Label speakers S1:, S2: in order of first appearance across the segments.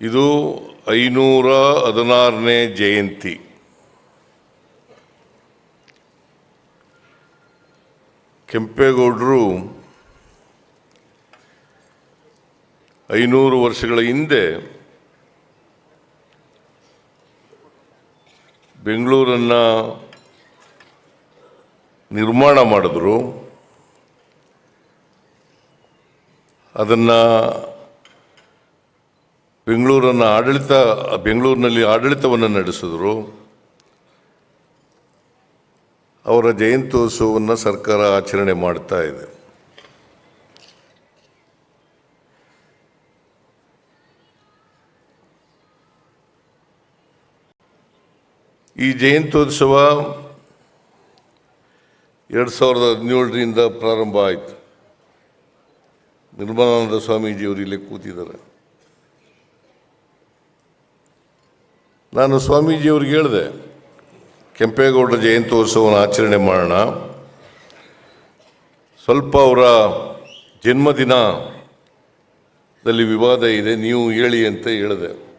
S1: ಇದು ಐನೂರ ಹದಿನಾರನೇ ಜಯಂತಿ. ಕೆಂಪೇಗೌಡರು ಐನೂರು ವರ್ಷಗಳ ಹಿಂದೆ ಬೆಂಗಳೂರನ್ನು ನಿರ್ಮಾಣ ಮಾಡಿದ್ರು. ಅದನ್ನು ಬೆಂಗಳೂರನ್ನು ಆಡಳಿತ, ಬೆಂಗಳೂರಿನಲ್ಲಿ ಆಡಳಿತವನ್ನು ನಡೆಸಿದ್ರು. ಅವರ ಜಯಂತ್ಯೋತ್ಸವವನ್ನು ಸರ್ಕಾರ ಆಚರಣೆ ಮಾಡ್ತಾ ಇದೆ. ಈ ಜಯಂತ್ಯೋತ್ಸವ ಎರಡು ಸಾವಿರದ ಹದಿನೇಳರಿಂದ ಪ್ರಾರಂಭ ಆಯಿತು. ನಿರ್ಮಲಾನಂದ ಸ್ವಾಮೀಜಿಯವರು ಇಲ್ಲಿ ಕೂತಿದ್ದಾರೆ. ನಾನು ಸ್ವಾಮೀಜಿಯವ್ರಿಗೆ ಹೇಳಿದೆ ಕೆಂಪೇಗೌಡರ ಜಯಂತ್ಯೋತ್ಸವವನ್ನು ಆಚರಣೆ ಮಾಡೋಣ. ಸ್ವಲ್ಪ ಅವರ ಜನ್ಮದಿನದಲ್ಲಿ ವಿವಾದ ಇದೆ, ನೀವು ಹೇಳಿ ಅಂತ ಹೇಳಿದೆ.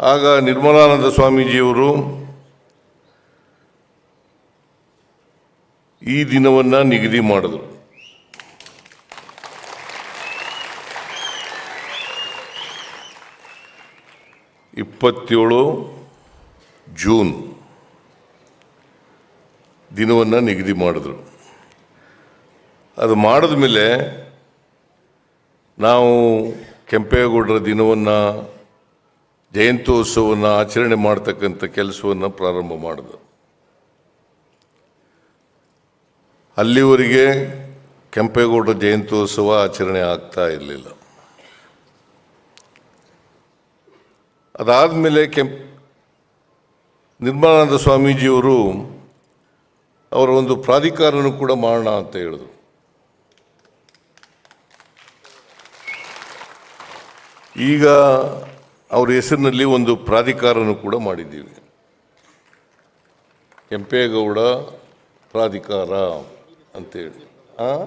S1: ಆಗ ನಿರ್ಮಲಾನಂದ ಸ್ವಾಮೀಜಿಯವರು ಈ ದಿನವನ್ನು ನಿಗದಿ ಮಾಡಿದ್ರು. ಇಪ್ಪತ್ತೇಳು ಜೂನ್ ದಿನವನ್ನು ನಿಗದಿ ಮಾಡಿದ್ರು. ಅದು ಮಾಡಿದ ಮೇಲೆ ನಾವು ಕೆಂಪೇಗೌಡರ ದಿನವನ್ನು, ಜಯಂತ್ಯೋತ್ಸವವನ್ನು ಆಚರಣೆ ಮಾಡ್ತಕ್ಕಂಥ ಕೆಲಸವನ್ನು ಪ್ರಾರಂಭ ಮಾಡಿದ್ರು. ಅಲ್ಲಿವರೆಗೆ ಕೆಂಪೇಗೌಡರ ಜಯಂತ್ಯೋತ್ಸವ ಆಚರಣೆ ಆಗ್ತಾ ಇರಲಿಲ್ಲ. ಅದಾದಮೇಲೆ ಕೆಂಪ್ ನಿರ್ಮಲಾನಂದ ಸ್ವಾಮೀಜಿಯವರು ಅವರ ಒಂದು ಪ್ರಾಧಿಕಾರನೂ ಕೂಡ ಮಾಡೋಣ ಅಂತ ಹೇಳಿದ್ರು. ಈಗ ಅವ್ರ ಹೆಸರಿನಲ್ಲಿ ಒಂದು ಪ್ರಾಧಿಕಾರನೂ ಕೂಡ ಮಾಡಿದ್ದೀವಿ. ಕೆಂಪೇಗೌಡ ಪ್ರಾಧಿಕಾರ ಅಂತೇಳಿ. ಆ?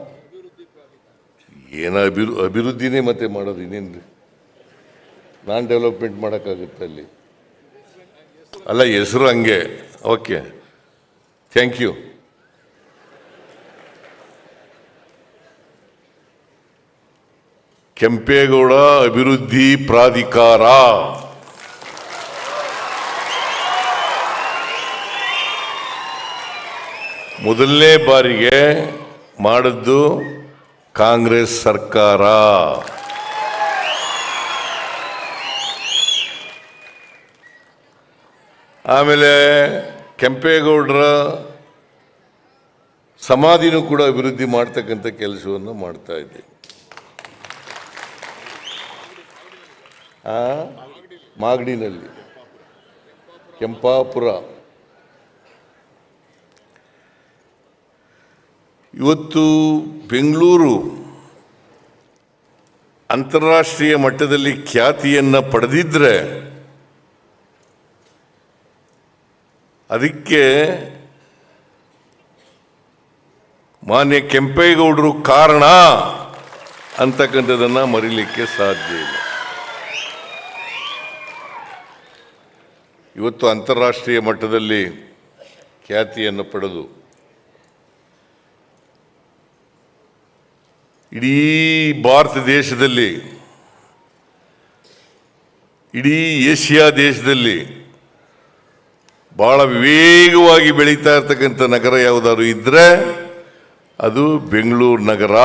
S1: ಏನು ಅಭಿವೃ, ಅಭಿವೃದ್ಧಿನೇ ಮತ್ತೆ ಮಾಡೋದು ಇನ್ನೇನು ನಾನ್ ಡೆವಲಪ್ಮೆಂಟ್ ಮಾಡೋಕ್ಕಾಗುತ್ತೆ ಅಲ್ಲಿ. ಅಲ್ಲ, ಹೆಸರು ಹಂಗೆ. ಓಕೆ ಥ್ಯಾಂಕ್ ಯು ಕೆಂಪೇಗೌಡ ಅಭಿವೃದ್ಧಿ ಪ್ರಾಧಿಕಾರ. ಮೊದಲನೇ ಬಾರಿಗೆ ಮಾಡಿದ್ದು ಕಾಂಗ್ರೆಸ್ ಸರ್ಕಾರ. ಆಮೇಲೆ ಕೆಂಪೇಗೌಡರ ಸಮಾಧಿನೂ ಕೂಡ ಅಭಿವೃದ್ಧಿ ಮಾಡ್ತಕ್ಕಂಥ ಕೆಲಸವನ್ನು ಮಾಡ್ತಾ ಇದ್ದೀವಿ ಮಾಗಡಿನಲ್ಲಿ. ಕೆಂಪಾಪುರ. ಇವತ್ತು ಬೆಂಗಳೂರು ಅಂತಾರಾಷ್ಟ್ರೀಯ ಮಟ್ಟದಲ್ಲಿ ಖ್ಯಾತಿಯನ್ನು ಪಡೆದಿದ್ದರೆ ಅದಕ್ಕೆ ಮಾನ್ಯ ಕೆಂಪೇಗೌಡರು ಕಾರಣ ಅಂತಕ್ಕಂಥದ್ದನ್ನು ಮರಿಲಿಕ್ಕೆ ಸಾಧ್ಯ ಇಲ್ಲ. ಇವತ್ತು ಅಂತಾರಾಷ್ಟ್ರೀಯ ಮಟ್ಟದಲ್ಲಿ ಖ್ಯಾತಿಯನ್ನು ಪಡೆದು ಇಡೀ ಭಾರತ ದೇಶದಲ್ಲಿ, ಇಡೀ ಏಷ್ಯಾ ದೇಶದಲ್ಲಿ ಬಹಳ ವೇಗವಾಗಿ ಬೆಳೀತಾ ಇರ್ತಕ್ಕಂಥ ನಗರ ಯಾವುದಾದ್ರು ಇದ್ದರೆ ಅದು ಬೆಂಗಳೂರು ನಗರ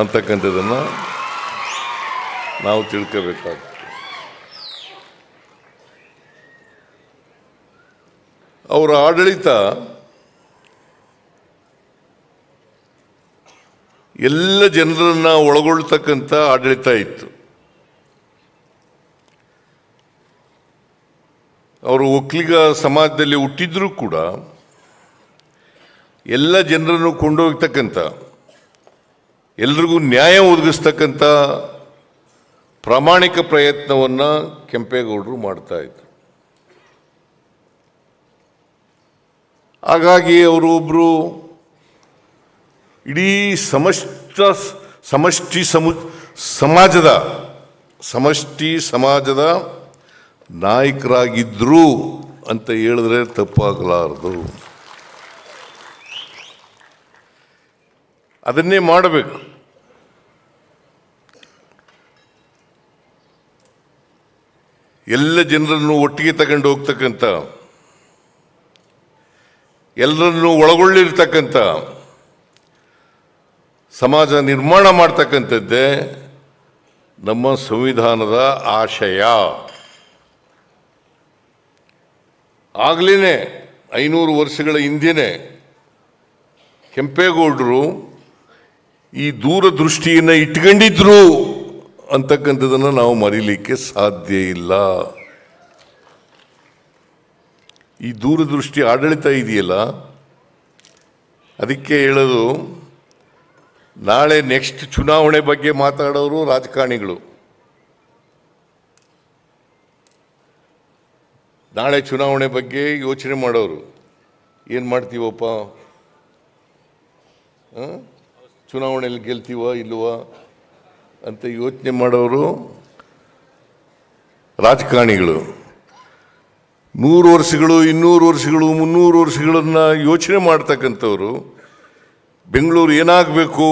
S1: ಅಂತಕ್ಕಂಥದ್ದನ್ನು ನಾವು ತಿಳ್ಕೋಬೇಕಾಗ್ತದೆ. ಅವರ ಆಡಳಿತ ಎಲ್ಲ ಜನರನ್ನ ಒಳಗೊಳ್ತಕ್ಕಂಥ ಆಡಳಿತ ಇತ್ತು. ಅವರು ಒಕ್ಕಲಿಗ ಸಮಾಜದಲ್ಲಿ ಹುಟ್ಟಿದ್ರೂ ಕೂಡ ಎಲ್ಲ ಜನರನ್ನು ಕೊಂಡೋಗ್ತಕ್ಕಂಥ ಎಲ್ರಿಗೂ ನ್ಯಾಯ ಒದಗಿಸ್ತಕ್ಕಂಥ ಪ್ರಾಮಾಣಿಕ ಪ್ರಯತ್ನವನ್ನು ಕೆಂಪೇಗೌಡರು ಮಾಡ್ತಾ ಇದ್ರು. ಹಾಗಾಗಿ ಅವರು ಒಬ್ಬರು ಇಡೀ ಸಮಷ್ಟ ಸಮಷ್ಟಿ ಸಮು, ಸಮಾಜದ ಸಮಷ್ಟಿ ಸಮಾಜದ ನಾಯಕರಾಗಿದ್ರು ಅಂತ ಹೇಳಿದ್ರೆ ತಪ್ಪಾಗಲಾರದು. ಅದನ್ನೇ ಮಾಡಬೇಕು. ಎಲ್ಲ ಜನರನ್ನು ಒಟ್ಟಿಗೆ ತಗೊಂಡು ಹೋಗ್ತಕ್ಕಂಥ, ಎಲ್ಲರನ್ನು ಒಳಗೊಳ್ಳಿರ್ತಕ್ಕಂಥ, ಸಮಾಜ ನಿರ್ಮಾಣ ಮಾಡ್ತಕ್ಕಂಥದ್ದೇ ನಮ್ಮ ಸಂವಿಧಾನದ ಆಶಯ. ಆಗ್ಲೇ ಐನೂರು ವರ್ಷಗಳ ಹಿಂದೆಯೇ ಕೆಂಪೇಗೌಡರು ಈ ದೂರದೃಷ್ಟಿಯನ್ನು ಇಟ್ಕೊಂಡಿದ್ರು ಅಂತಕ್ಕಂಥದ್ದನ್ನು ನಾವು ಮರೀಲಿಕ್ಕೆ ಸಾಧ್ಯ ಇಲ್ಲ. ಈ ದೂರದೃಷ್ಟಿ ಆಡಳಿತ ಇದೆಯಲ್ಲ, ಅದಕ್ಕೆ ಹೇಳೋದು ನಾಳೆ ನೆಕ್ಸ್ಟ್ ಚುನಾವಣೆ ಬಗ್ಗೆ ಮಾತಾಡೋರು ರಾಜಕಾರಣಿಗಳು. ನಾಳೆ ಚುನಾವಣೆ ಬಗ್ಗೆ ಯೋಚನೆ ಮಾಡೋರು. ಏನು ಮಾಡ್ತೀವಪ್ಪ? ಚುನಾವಣೆಯಲ್ಲಿ ಗೆಲ್ತೀವ ಇಲ್ವ ಅಂತ ಯೋಚನೆ ಮಾಡೋರು ರಾಜಕಾರಣಿಗಳು. ನೂರು ವರ್ಷಗಳು, ಇನ್ನೂರು ವರ್ಷಗಳು, ಮುನ್ನೂರು ವರ್ಷಗಳನ್ನ ಯೋಚನೆ ಮಾಡ್ತಕ್ಕಂಥವ್ರು. ಬೆಂಗಳೂರು ಏನಾಗಬೇಕು?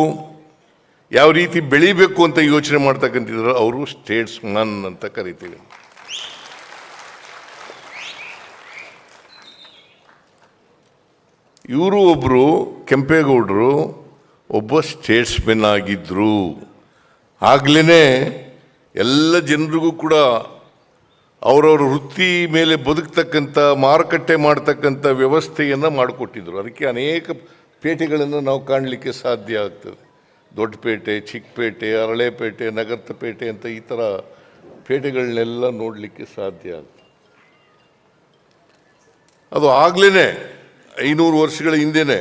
S1: ಯಾವ ರೀತಿ ಬೆಳಿಬೇಕು ಅಂತ ಯೋಚನೆ ಮಾಡ್ತಕ್ಕಂಥದ್ರು ಅವರು ಸ್ಟೇಟ್ಸ್ ಮನ್ ಅಂತ ಕರಿತೀವಿ. ಇವರು ಒಬ್ಬರು ಕೆಂಪೇಗೌಡರು ಒಬ್ಬ ಸ್ಟೇಟ್ಸ್ಮೆನ್ ಆಗಿದ್ದರು ಆಗ್ಲೇ ಎಲ್ಲ ಜನರಿಗೂ ಕೂಡ ಅವರವ್ರ ವೃತ್ತಿ ಮೇಲೆ ಬದುಕ್ತಕ್ಕಂಥ, ಮಾರುಕಟ್ಟೆ ಮಾಡ್ತಕ್ಕಂಥ ವ್ಯವಸ್ಥೆಯನ್ನು ಮಾಡಿಕೊಟ್ಟಿದ್ರು. ಅದಕ್ಕೆ ಅನೇಕ ಪೇಟೆಗಳನ್ನು ನಾವು ಕಾಣಲಿಕ್ಕೆ ಸಾಧ್ಯ ಆಗ್ತದೆ. ದೊಡ್ಡಪೇಟೆ ಚಿಕ್ಕಪೇಟೆ ಅರಳೆಪೇಟೆ ನಗರಪೇಟೆ ಅಂತ ಈ ಥರ ಪೇಟೆಗಳನ್ನೆಲ್ಲ ನೋಡಲಿಕ್ಕೆ ಸಾಧ್ಯ ಆಗ್ತದೆ. ಅದು ಆಗ್ಲೇ ಐನೂರು ವರ್ಷಗಳ ಹಿಂದೆನೆ.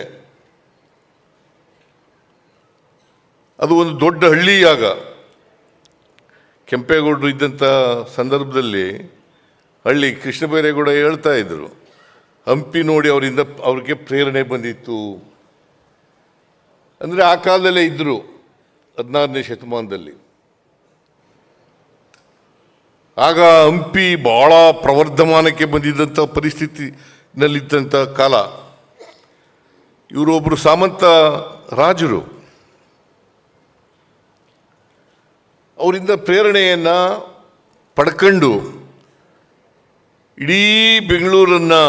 S1: ಅದು ಒಂದು ದೊಡ್ಡ ಹಳ್ಳಿ ಆಗ. ಕೆಂಪೇಗೌಡರು ಇದ್ದಂಥ ಸಂದರ್ಭದಲ್ಲಿ ಹಳ್ಳಿ ಕೃಷ್ಣ ಬೈರೇಗೌಡ ಹೇಳ್ತಾ ಇದ್ರು, ಹಂಪಿ ನೋಡಿ ಅವರಿಂದ ಅವ್ರಿಗೆ ಪ್ರೇರಣೆ ಬಂದಿತ್ತು. ಅಂದರೆ ಆ ಕಾಲದಲ್ಲೇ ಇದ್ದರು ಹದಿನಾರನೇ ಶತಮಾನದಲ್ಲಿ. ಆಗ ಹಂಪಿ ಭಾಳ ಪ್ರವರ್ಧಮಾನಕ್ಕೆ ಬಂದಿದ್ದಂಥ ಪರಿಸ್ಥಿತಿನಲ್ಲಿದ್ದಂಥ ಕಾಲ. ಇವರೊಬ್ಬರು ಸಾಮಂತ ರಾಜರು. ಅವರಿಂದ ಪ್ರೇರಣೆಯನ್ನು ಪಡ್ಕೊಂಡು ಇಡೀ ಬೆಂಗಳೂರನ್ನು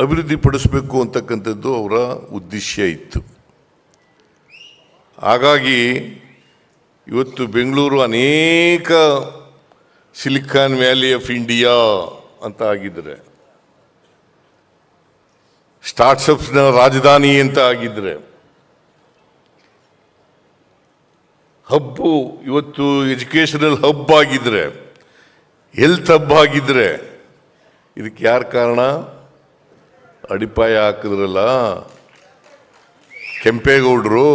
S1: ಅಭಿವೃದ್ಧಿಪಡಿಸಬೇಕು ಅಂತಕ್ಕಂಥದ್ದು ಅವರ ಉದ್ದೇಶ ಇತ್ತು. ಹಾಗಾಗಿ ಇವತ್ತು ಬೆಂಗಳೂರು ಅನೇಕ ಸಿಲಿಕಾನ್ ವ್ಯಾಲಿ ಆಫ್ ಇಂಡಿಯಾ ಅಂತ ಆಗಿದ್ರೆ ಸ್ಟಾರ್ಟ್ಸಪ್ಸ್ನ ರಾಜಧಾನಿ ಅಂತ ಆಗಿದ್ರೆ, ಹಬ್ಬು ಇವತ್ತು ಎಜುಕೇಷನಲ್ ಹಬ್ ಆಗಿದ್ರೆ ಹೆಲ್ತ್ ಹಬ್ ಆಗಿದ್ರೆ, ಇದಕ್ಕೆ ಯಾರು ಕಾರಣ? ಅಡಿಪಾಯ ಹಾಕಿದ್ರಲ್ಲ, ಕೆಂಪೇಗೌಡರು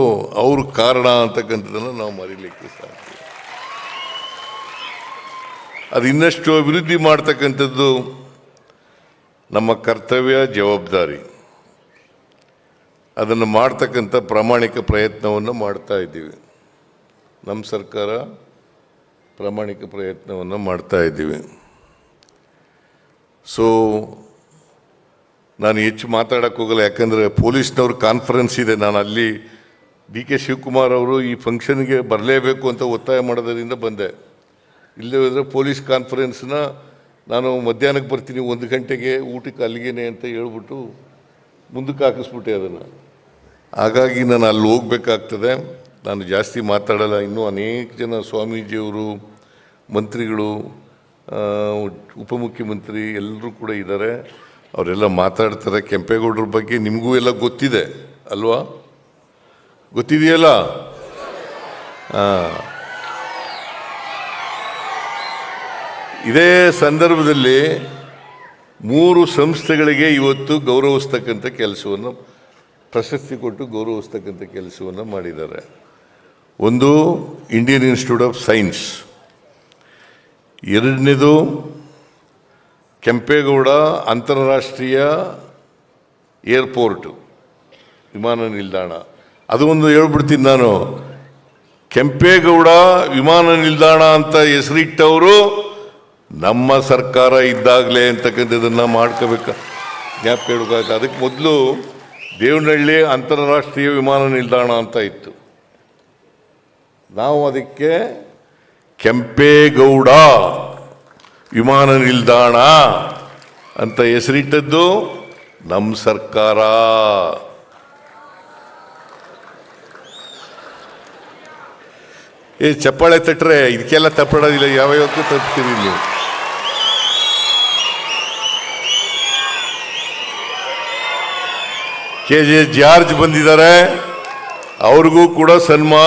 S1: ಅವ್ರ ಕಾರಣ ಅಂತಕ್ಕಂಥದ್ದನ್ನು ನಾವು ಮರಿಲಿಕ್ಕೆ ಸಾಧ್ಯ ಅದು ಇನ್ನಷ್ಟು ಅಭಿವೃದ್ಧಿ ಮಾಡ್ತಕ್ಕಂಥದ್ದು ನಮ್ಮ ಕರ್ತವ್ಯ, ಜವಾಬ್ದಾರಿ. ಅದನ್ನು ಮಾಡ್ತಕ್ಕಂಥ ಪ್ರಾಮಾಣಿಕ ಪ್ರಯತ್ನವನ್ನು ಮಾಡ್ತಾ ಇದ್ದೀವಿ. ನಮ್ಮ ಸರ್ಕಾರ ಪ್ರಾಮಾಣಿಕ ಪ್ರಯತ್ನವನ್ನು ಮಾಡ್ತಾ ಇದ್ದೀವಿ. ಸೊ ನಾನು ಹೆಚ್ಚು ಮಾತಾಡೋಕ್ಕೆ ಹೋಗಲ್ಲ, ಯಾಕಂದರೆ ಪೊಲೀಸ್ನವ್ರ ಕಾನ್ಫರೆನ್ಸ್ ಇದೆ. ನಾನು ಅಲ್ಲಿ ಬಿ ಕೆ ಶಿವಕುಮಾರ್ ಅವರು ಈ ಫಂಕ್ಷನ್ಗೆ ಬರಲೇಬೇಕು ಅಂತ ಒತ್ತಾಯ ಮಾಡೋದರಿಂದ ಬಂದೆ. ಇಲ್ಲದೇ ಹೋದರೆ ಪೊಲೀಸ್ ಕಾನ್ಫರೆನ್ಸ್ನ ನಾನು ಮಧ್ಯಾಹ್ನಕ್ಕೆ ಬರ್ತೀನಿ, ಒಂದು ಗಂಟೆಗೆ ಊಟಕ್ಕೆ ಅಲ್ಲಿಗೇನೆ ಅಂತ ಹೇಳ್ಬಿಟ್ಟು ಮುಂದಕ್ಕೆ ಹಾಕಿಸ್ಬಿಟ್ಟೆ ಅದನ್ನು. ಹಾಗಾಗಿ ನಾನು ಅಲ್ಲಿ ಹೋಗ್ಬೇಕಾಗ್ತದೆ. ನಾನು ಜಾಸ್ತಿ ಮಾತಾಡಲ್ಲ. ಇನ್ನೂ ಅನೇಕ ಜನ ಸ್ವಾಮೀಜಿಯವರು, ಮಂತ್ರಿಗಳು ಉಪಮುಖ್ಯಮಂತ್ರಿ ಎಲ್ಲರೂ ಕೂಡ ಇದ್ದಾರೆ. ಅವರೆಲ್ಲ ಮಾತಾಡ್ತಾರೆ. ಕೆಂಪೇಗೌಡರ ಬಗ್ಗೆ ನಿಮಗೂ ಎಲ್ಲ ಗೊತ್ತಿದೆ, ಅಲ್ವಾ? ಗೊತ್ತಿದೆಯಲ್ಲ? ಇದೇ ಸಂದರ್ಭದಲ್ಲಿ ಮೂರು ಸಂಸ್ಥೆಗಳಿಗೆ ಇವತ್ತು ಗೌರವಿಸ್ತಕ್ಕಂಥ ಕೆಲಸವನ್ನು ಪ್ರಶಸ್ತಿ ಕೊಟ್ಟು ಗೌರವಿಸ್ತಕ್ಕಂಥ ಕೆಲಸವನ್ನು ಮಾಡಿದ್ದಾರೆ. ಒಂದು ಇಂಡಿಯನ್ ಇನ್ಸ್ಟಿಟ್ಯೂಟ್ ಆಫ್ ಸೈನ್ಸ್ ಎರಡನೇದು ಕೆಂಪೇಗೌಡ ಅಂತಾರಾಷ್ಟ್ರೀಯ ಏರ್ಪೋರ್ಟು, ವಿಮಾನ ನಿಲ್ದಾಣ. ಅದು ಒಂದು ಹೇಳ್ಬಿಡ್ತೀನಿ ನಾನು. ಕೆಂಪೇಗೌಡ ವಿಮಾನ ನಿಲ್ದಾಣ ಅಂತ ಹೆಸರಿಟ್ಟವರು ನಮ್ಮ ಸರ್ಕಾರ ಇದ್ದಾಗಲೇ ಅಂತಕ್ಕಂಥದ್ದನ್ನು ಮಾಡ್ಕೋಬೇಕು. ಜ್ಞಾಪಕ ಇಡ್ಬೇಕು ಅದಕ್ಕೆ ಮೊದಲು ದೇವನಹಳ್ಳಿ ಅಂತಾರಾಷ್ಟ್ರೀಯ ವಿಮಾನ ನಿಲ್ದಾಣ ಅಂತ ಇತ್ತು. ನಾವು ಅದಕ್ಕೆ ಕೆಂಪೇಗೌಡ ವಿಮಾನ ನಿಲ್ದಾಣ ಅಂತ ಹೆಸರಿಟ್ಟದ್ದು ನಮ್ಮ ಸರ್ಕಾರ. ಏ, ಚಪ್ಪಾಳೆ ತಟ್ಟರೆ ಇದಕ್ಕೆಲ್ಲ ತಪ್ಪಡೋದಿಲ್ಲ ಯಾವ ಯಾವಕ್ಕೂ ತಪ್ತೀರಿ ನೀವು. ಕೆ ಜೆ ಜಾರ್ಜ್ ಬಂದಿದ್ದಾರೆ. ಅವ್ರಿಗೂ ಕೂಡ ಸನ್ಮಾ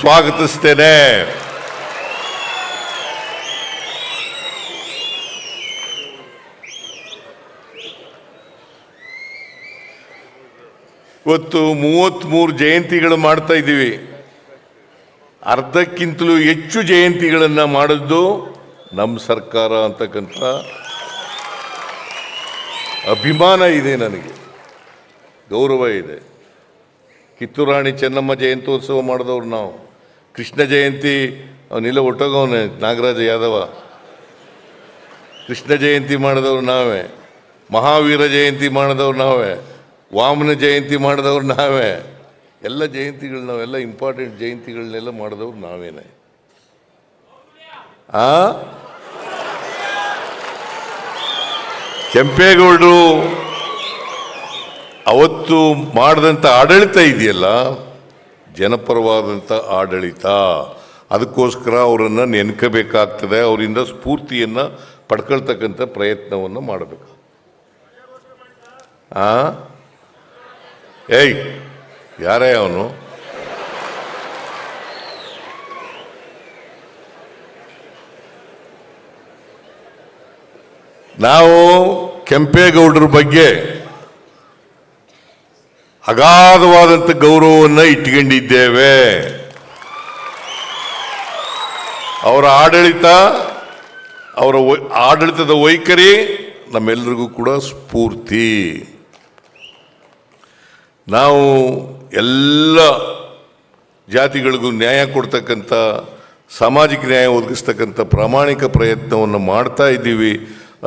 S1: ಸ್ವಾಗತಿಸ್ತೇನೆ. ಇವತ್ತು ಮೂವತ್ತ್ಮೂರು ಜಯಂತಿಗಳು ಮಾಡ್ತಾ ಇದ್ದೀವಿ. ಅರ್ಧಕ್ಕಿಂತಲೂ ಹೆಚ್ಚು ಜಯಂತಿಗಳನ್ನು ಮಾಡಿದ್ದು ನಮ್ಮ ಸರ್ಕಾರ ಅಂತಕ್ಕಂಥ ಅಭಿಮಾನ ಇದೆ ನನಗೆ. ಗೌರವ ಇದೆ. ಕಿತ್ತೂರು ರಾಣಿ ಚೆನ್ನಮ್ಮ ಜಯಂತ್ಯೋತ್ಸವ ಮಾಡಿದವ್ರು ನಾವು. ಕೃಷ್ಣ ಜಯಂತಿ ಅವನಿಲ್ಲ ಒಟ್ಟೋಗವನೇ, ನಾಗರಾಜ ಯಾದವ. ಕೃಷ್ಣ ಜಯಂತಿ ಮಾಡಿದವ್ರು ನಾವೇ. ಮಹಾವೀರ ಜಯಂತಿ ಮಾಡಿದವ್ರು ನಾವೇ. ವಾಮನ ಜಯಂತಿ ಮಾಡಿದವ್ರು ನಾವೇ. ಎಲ್ಲ ಜಯಂತಿಗಳು ನಾವೆಲ್ಲ ಇಂಪಾರ್ಟೆಂಟ್ ಜಯಂತಿಗಳನ್ನೆಲ್ಲ ಮಾಡಿದವ್ರು ನಾವೇನೆ. ಆ? ಕೆಂಪೇಗೌಡರು ಅವತ್ತು ಮಾಡಿದಂಥ ಆಡಳಿತ ಇದೆಯಲ್ಲ? ಜನಪರವಾದಂಥ ಆಡಳಿತ. ಅದಕ್ಕೋಸ್ಕರ ಅವರನ್ನು ನೆನ್ಕಬೇಕಾಗ್ತದೆ. ಅವರಿಂದ ಸ್ಫೂರ್ತಿಯನ್ನು ಪಡ್ಕೊಳ್ತಕ್ಕಂಥ ಪ್ರಯತ್ನವನ್ನು ಮಾಡಬೇಕು. ಆ? ಏಯ್, ಯಾರೇ ಅವನು? ನಾವು ಕೆಂಪೇಗೌಡರ ಬಗ್ಗೆ ಅಗಾಧವಾದಂಥ ಗೌರವವನ್ನು ಇಟ್ಟುಕೊಂಡಿದ್ದೇವೆ ಅವರ ಆಡಳಿತ, ಅವರ ಆಡಳಿತದ ವೈಖರಿ ನಮ್ಮೆಲ್ಲರಿಗೂ ಕೂಡ ಸ್ಫೂರ್ತಿ. ನಾವು ಎಲ್ಲ ಜಾತಿಗಳಿಗೂ ನ್ಯಾಯ ಕೊಡ್ತಕ್ಕಂಥ, ಸಾಮಾಜಿಕ ನ್ಯಾಯ ಒದಗಿಸ್ತಕ್ಕಂಥ ಪ್ರಾಮಾಣಿಕ ಪ್ರಯತ್ನವನ್ನು ಮಾಡ್ತಾ ಇದ್ದೀವಿ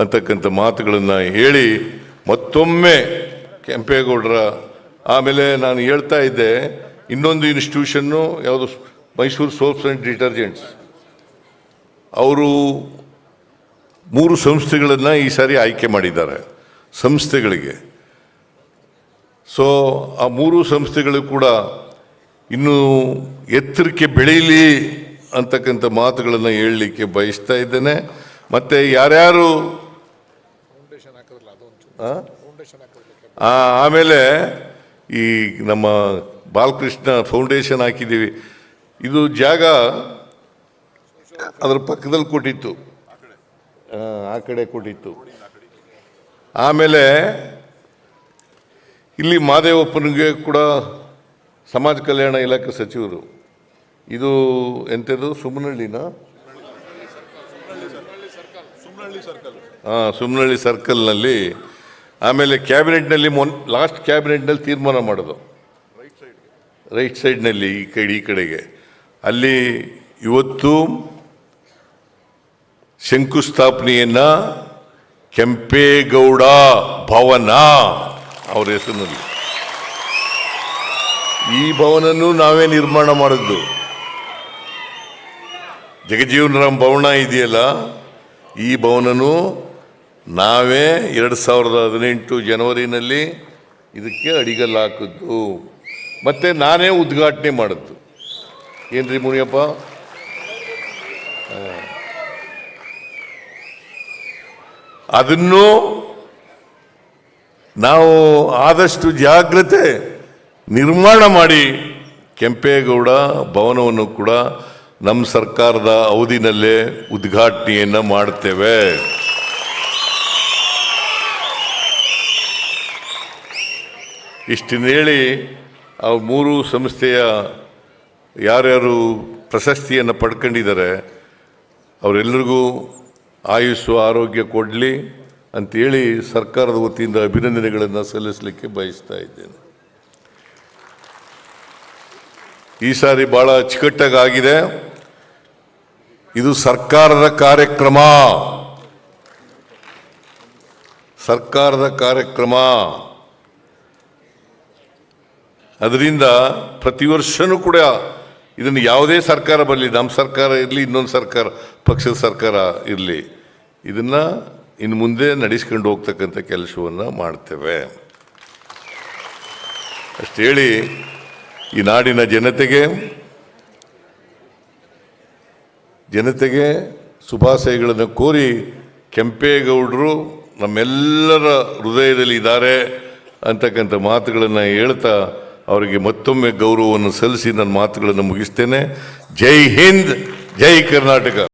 S1: ಅಂತಕ್ಕಂಥ ಮಾತುಗಳನ್ನು ಹೇಳಿ ಮತ್ತೊಮ್ಮೆ ಕೆಂಪೇಗೌಡರ ಆಮೇಲೆ ನಾನು ಹೇಳ್ತಾ ಇದ್ದೆ ಇನ್ನೊಂದು ಇನ್ಸ್ಟಿಟ್ಯೂಷನ್ನು ಯಾವುದು ಮೈಸೂರು ಸೋಪ್ಸ್ ಆ್ಯಂಡ್ ಡಿಟರ್ಜೆಂಟ್ಸ್. ಅವರು ಮೂರು ಸಂಸ್ಥೆಗಳನ್ನು ಈ ಸಾರಿ ಆಯ್ಕೆ ಮಾಡಿದ್ದಾರೆ ಸಂಸ್ಥೆಗಳಿಗೆ. ಸೊ ಆ ಮೂರು ಸಂಸ್ಥೆಗಳು ಕೂಡ ಇನ್ನೂ ಎತ್ತರಕ್ಕೆ ಬೆಳೀಲಿ ಅಂತಕ್ಕಂಥ ಮಾತುಗಳನ್ನು ಹೇಳಲಿಕ್ಕೆ ಬಯಸ್ತಾ ಇದ್ದೇನೆ. ಮತ್ತು ಯಾರ್ಯಾರು ಆಮೇಲೆ ಈ ನಮ್ಮ ಬಾಲಕೃಷ್ಣ ಫೌಂಡೇಶನ್ ಹಾಕಿದ್ದೀವಿ. ಇದು ಜಾಗ ಅದರ ಪಕ್ಕದಲ್ಲಿ ಕೊಟ್ಟಿತ್ತು. ಆ, ಆ ಕಡೆ ಕೊಟ್ಟಿತ್ತು. ಆಮೇಲೆ ಇಲ್ಲಿ ಮಾದೇವಪ್ಪನಿಗೆ ಕೂಡ ಸಮಾಜ ಕಲ್ಯಾಣ ಇಲಾಖೆ ಸಚಿವರು. ಇದು ಎಂಥದ್ದು? ಸುಮ್ಮನಹಳ್ಳಿನ ಹಾಂ ಸುಮ್ಮನಹಳ್ಳಿ ಸರ್ಕಲ್ನಲ್ಲಿ ಆಮೇಲೆ ಕ್ಯಾಬಿನೆಟ್ನಲ್ಲಿ ಮೊನ್, ಲಾಸ್ಟ್ ಕ್ಯಾಬಿನೆಟ್ನಲ್ಲಿ ತೀರ್ಮಾನ ಮಾಡೋದು. ರೈಟ್ ಸೈಡ್ನಲ್ಲಿ ಈ ಕಡೆ, ಈ ಕಡೆಗೆ. ಅಲ್ಲಿ ಇವತ್ತು ಶಂಕುಸ್ಥಾಪನೆಯನ್ನ ಕೆಂಪೇಗೌಡ ಭವನ ಅವರ ಹೆಸರಿನಲ್ಲಿ. ಈ ಭವನನ್ನು ನಾವೇ ನಿರ್ಮಾಣ ಮಾಡಿದ್ದು. ಜಗಜೀವನರಾಮ್ ಭವನ ಇದೆಯಲ್ಲ, ಈ ಭವನನು ನಾವೇ ಎರಡು ಸಾವಿರದ ಹದಿನೆಂಟು ಜನವರಿನಲ್ಲಿ ಇದಕ್ಕೆ ಅಡಿಗಲ್ಲು ಹಾಕಿದ್ದು. ಮತ್ತೆ ನಾನೇ ಉದ್ಘಾಟನೆ ಮಾಡಿದ್ದು. ಏನ್ರಿ ಮುನಿಯಪ್ಪ? ಅದನ್ನು ನಾವು ಆದಷ್ಟು ಜಾಗ್ರತೆ ನಿರ್ಮಾಣ ಮಾಡಿ ಕೆಂಪೇಗೌಡ ಭವನವನ್ನು ಕೂಡ ನಮ್ಮ ಸರ್ಕಾರದ ಅವಧಿನಲ್ಲೇ ಉದ್ಘಾಟನೆಯನ್ನು ಮಾಡ್ತೇವೆ. ಇಷ್ಟನ್ನು ಹೇಳಿ ಆ ಮೂರು ಸಂಸ್ಥೆಯ ಯಾರ್ಯಾರು ಪ್ರಶಸ್ತಿಯನ್ನು ಪಡ್ಕೊಂಡಿದ್ದಾರೆ ಅವರೆಲ್ಲರಿಗೂ ಆಯುಸ್ಸು, ಆರೋಗ್ಯ ಕೊಡಲಿ ಅಂತೇಳಿ ಸರ್ಕಾರದ ವತಿಯಿಂದ ಅಭಿನಂದನೆಗಳನ್ನು ಸಲ್ಲಿಸಲಿಕ್ಕೆ ಬಯಸ್ತಾ ಇದ್ದೇನೆ. ಈ ಸಾರಿ ಭಾಳ ಅಚ್ಚುಕಟ್ಟಾಗಿದೆ ಇದು ಸರ್ಕಾರದ ಕಾರ್ಯಕ್ರಮ. ಸರ್ಕಾರದ ಕಾರ್ಯಕ್ರಮ. ಅದರಿಂದ ಪ್ರತಿ ವರ್ಷವೂ ಕೂಡ ಇದನ್ನು ಯಾವುದೇ ಸರ್ಕಾರ ಬರಲಿ, ನಮ್ಮ ಸರ್ಕಾರ ಇರಲಿ, ಇನ್ನೊಂದು ಸರ್ಕಾರ, ಪಕ್ಷದ ಸರ್ಕಾರ ಇರಲಿ, ಇದನ್ನು ಇನ್ನು ಮುಂದೆ ನಡೆಸ್ಕೊಂಡು ಹೋಗ್ತಕ್ಕಂಥ ಕೆಲಸವನ್ನು ಮಾಡ್ತೇವೆ. ಅಷ್ಟು ಹೇಳಿ, ಈ ನಾಡಿನ ಜನತೆಗೆ ಜನತೆಗೆ ಶುಭಾಶಯಗಳನ್ನು ಕೋರಿ ಕೆಂಪೇಗೌಡರು ನಮ್ಮೆಲ್ಲರ ಹೃದಯದಲ್ಲಿ ಇದ್ದಾರೆ ಅಂತಕ್ಕಂಥ ಮಾತುಗಳನ್ನು ಹೇಳ್ತಾ ಅವರಿಗೆ ಮತ್ತೊಮ್ಮೆ ಗೌರವವನ್ನು ಸಲ್ಲಿಸಿ ನನ್ನ ಮಾತುಗಳನ್ನು ಮುಗಿಸ್ತೇನೆ. ಜೈ ಹಿಂದ್ ಜೈ ಕರ್ನಾಟಕ.